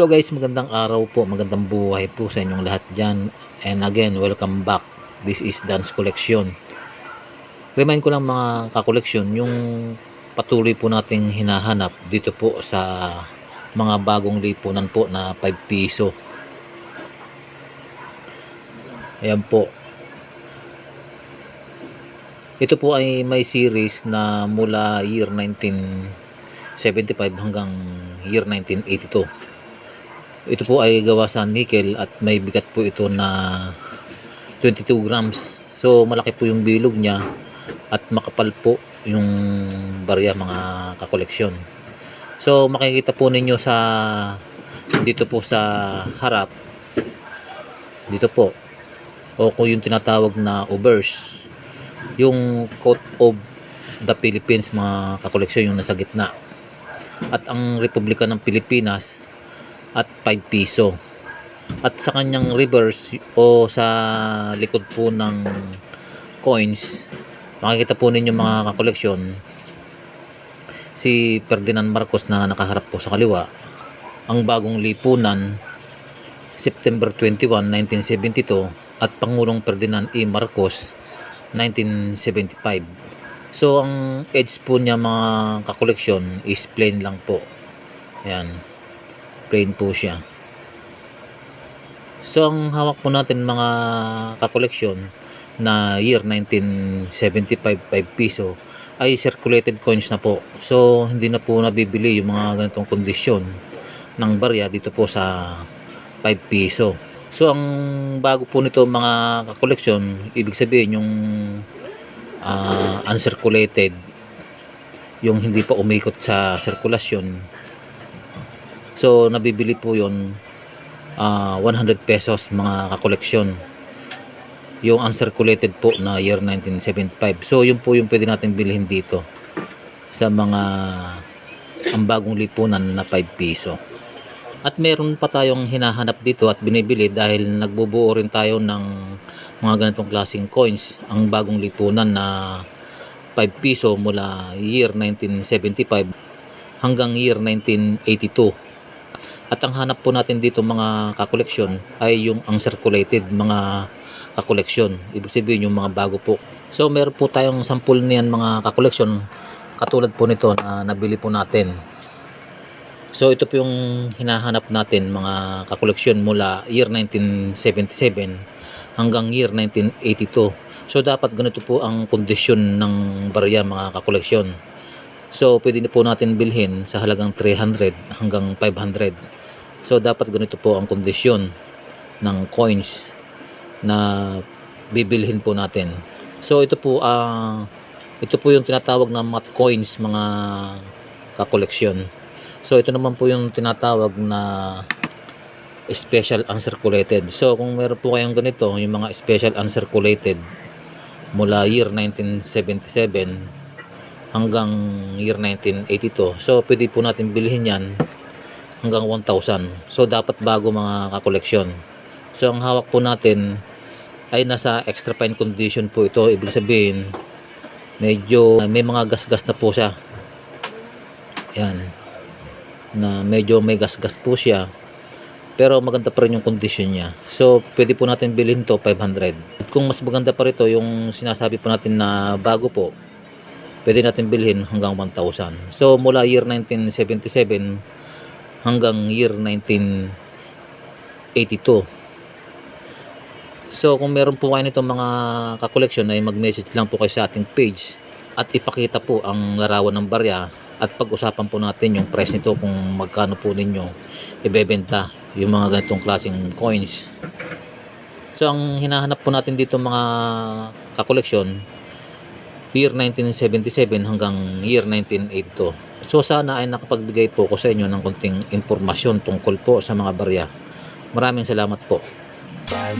Hello guys, magandang araw po, magandang buhay po sa inyong lahat dyan. And again, welcome back. This is Dance Collection. Remind ko lang mga kakoleksyon, yung patuloy po nating hinahanap dito po sa mga bagong lipunan po na 5 piso. Ayan po. Ito po ay may series na mula year 1975 hanggang year 1982. Ito po ay gawa sa nickel at may bigat po ito na 22 grams. So malaki po yung bilog niya at makapal po yung barya mga kakoleksyon. So makikita po ninyo sa dito po sa harap dito po o kung yung tinatawag na obverse yung coat of the Philippines mga kakoleksyon yung nasa gitna at ang Republika ng Pilipinas at 5 piso. At sa kanyang reverse o sa likod po ng coins, makikita po ninyo mga kakoleksyon si Ferdinand Marcos na nakaharap po sa kaliwa. Ang bagong lipunan September 21, 1972 at Pangulong Ferdinand E. Marcos 1975. So ang edge po niya mga kakoleksyon is plain lang po. Ayan plain po siya. So, ang hawak po natin mga kakoleksyon na year 1975 5 piso ay circulated coins na po. So, hindi na po nabibili yung mga ganitong kondisyon ng barya dito po sa 5 piso. So, ang bago po nito mga kakoleksyon, ibig sabihin yung ah, uncirculated, yung hindi pa umikot sa sirkulasyon, So, nabibili po yun ah, 100 pesos mga kakoleksyon. Yung uncirculated po na year 1975. So, yun po yung pwede natin bilhin dito sa mga ang bagong lipunan na 5 piso. At meron pa tayong hinahanap dito at binibili dahil nagbubuo rin tayo ng mga ganitong klaseng coins. Ang bagong lipunan na 5 piso mula year 1975 hanggang year 1982. At ang hanap po natin dito mga kakoleksyon ay yung uncirculated mga kakoleksyon. Ibig sabihin yung mga bago po. So meron po tayong sample niyan mga kakoleksyon katulad po nito na nabili po natin. So ito po yung hinahanap natin mga kakoleksyon mula year 1977 hanggang year 1982. So dapat ganito po ang kondisyon ng barya mga kakoleksyon. So pwede na po natin bilhin sa halagang 300 hanggang 500. So dapat ganito po ang kondisyon ng coins na bibilhin po natin. So ito po ah ito po yung tinatawag na mat coins mga kakoleksyon. So ito naman po yung tinatawag na special uncirculated. So kung meron po kayong ganito, yung mga special uncirculated mula year 1977 hanggang year 1982. So pwede po natin bilhin yan hanggang 1,000. So dapat bago mga kakoleksyon. So ang hawak po natin ay nasa extra fine condition po ito. Ibig sabihin medyo may mga gas-gas na po siya. Yan. Na medyo may gas-gas po siya. Pero maganda pa rin yung condition niya. So pwede po natin bilhin to 500. At kung mas maganda pa rito yung sinasabi po natin na bago po, pwede natin bilhin hanggang 1,000. So mula year 1977 hanggang year 1982. So kung meron po kayo nitong mga kakoleksyon ay mag-message lang po kayo sa ating page at ipakita po ang larawan ng barya at pag-usapan po natin yung price nito kung magkano po ninyo ibebenta yung mga ganitong klaseng coins. So ang hinahanap po natin dito mga kakoleksyon year 1977 hanggang year 1982. So sana ay nakapagbigay po ko sa inyo ng konting impormasyon tungkol po sa mga barya. Maraming salamat po. Bye,